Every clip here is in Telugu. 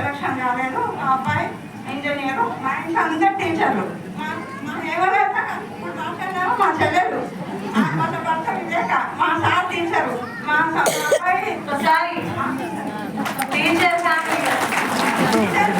సెలక్షన్ కాలేదు మా అబ్బాయి ఇంజనీరు మా ఇంట్లో అందరు టీచర్లు. మా మా ఎవరైనా ఇప్పుడు మాట్లాడారో మా చెల్లెలు. వాళ్ళ భర్త వివేక మా సార్ టీచరు. మా అబ్బాయి టీచర్ టీచర్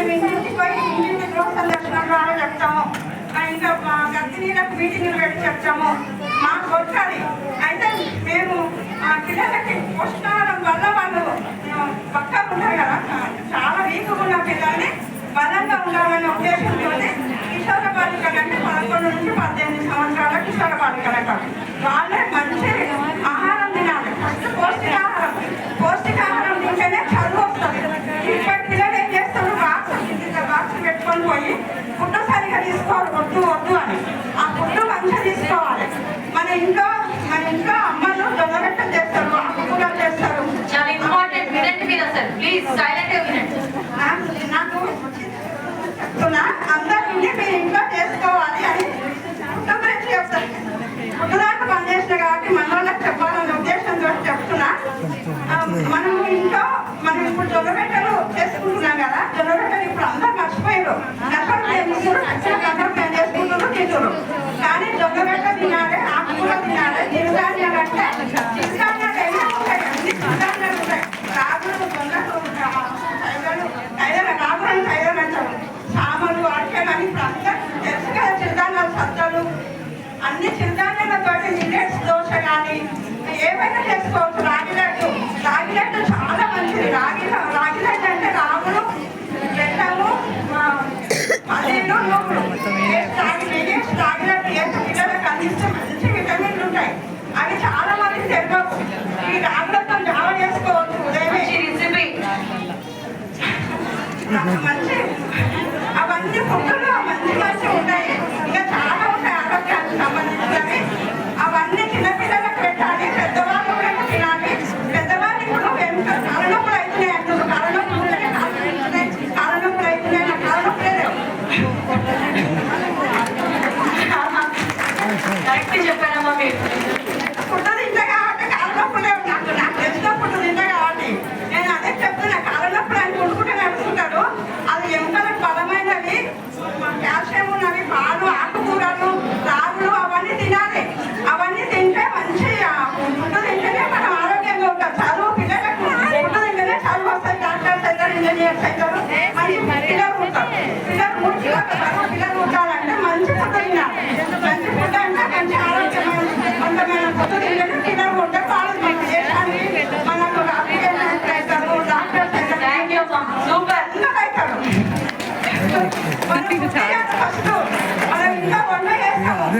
మేము ఇంటికి పోయి ఇంటింటి గృహ సందర్శనం చెప్తాము ఇంకా మా గర్భిణీలకు మీటింగ్లు పెట్టి చెప్తాము మాకు వచ్చాలి అయితే మేము ఆ పిల్లలకి పోషకాహారం వల్ల వాళ్ళు పక్కన ఉంటారు కదా చాలా వీక్గా ఉన్న పిల్లల్ని బలంగా ఉండాలనే ఉద్దేశంతోనే కిషోర బాలికలు అంటే పదకొండు నుంచి పద్దెనిమిది సంవత్సరాల కిషోర బాలికలకు వాళ్ళే కాబట్టి మన వాళ్ళకి చెప్పాలనే ఉద్దేశంతో చెప్తున్నా. మనం ఇంట్లో మనం ఇప్పుడు జొన్నరొట్టెలు చేసుకుంటున్నాం కదా జొన్నరొట్టెలు ఏమైనా చేసుకోవచ్చు. రాగి లడ్డు రాగి లడ్డు చాలా మంచిది. రాగి రాగి లడ్డు అంటే రాగులు బెల్లము పల్లీలు వేసి రాగి రాగి లడ్డు వేసి పిల్లలకు అందిస్తే మంచి విటమిన్లు ఉంటాయి. అవి చాలా మందికి తెలియదు ఈ రాగులతో జావ చేసుకోవచ్చు. ఉదయమే. రెసిపీ మంచి అవన్నీ ఫుడ్లో మంచి మంచి ఉంటాయి ఇంకా చాలా ఉంటాయి ఆరోగ్యానికి సంబంధించినవి అవన్నీ చిన్నపిల్లలకు పెట్టాలి పెద్దవాళ్ళు కూడా తినాలి పెద్దవాళ్ళు ఇప్పుడు ఎంత కాళ్ళనొప్పులు అవుతున్నాయి అంటారు కాళ్ళనొప్పులు ఉంటేనే కాళ్ళు పెరుగుతున్నాయి కాళ్ళనొప్పులు అవుతున్నాయి నాకు కాళ్ళనొప్పులే లేవు కరెక్ట్ చెప్పారమ్మా మీరు. కాబట్టి లేవు నాకు నాకు తెలిసిన తింటా కాబట్టి. నేను అదే చెప్తున్నా కాళ్ళనొప్పులు అని కొనుక్కుంటే అది ఎముకలకు బలమైనవి కాల్షియం ఉన్నవి పాలు ఆకుకూరలు రాగులు అవన్నీ తినాలి. అవన్నీ తింటే మంచి తింటేనే మనం ఆరోగ్యంగా ఉంటాం. చదువు పిల్లలకు ఫుడ్ తింటేనే చదువు డాక్టర్స్ అవుతారు ఇంజనీర్స్ అవుతారు మంచి పిల్లలు ఉంటారు. పిల్లలు పిల్లలు ఉంటారంటే మంచి ఫుడ్ తినాలి మంచి ఫుడ్ అంటే మంచి ఆరోగ్యమైన ఫుడ్ తింటేనే పిల్లలు ఉంటారు వాళ్ళు మన దేశానికి మనకు అప్లికేషన్ అవుతారు డాక్టర్స్ అవుతారు థ్యాంక్ యూ అమ్మా సూపర్ అందరూ అవుతారు మనం చేయాలి ఫస్ట్ మనం ఇంట్లో వంట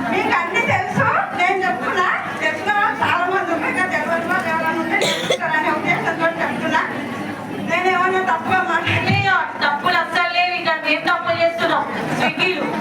Tranquilo.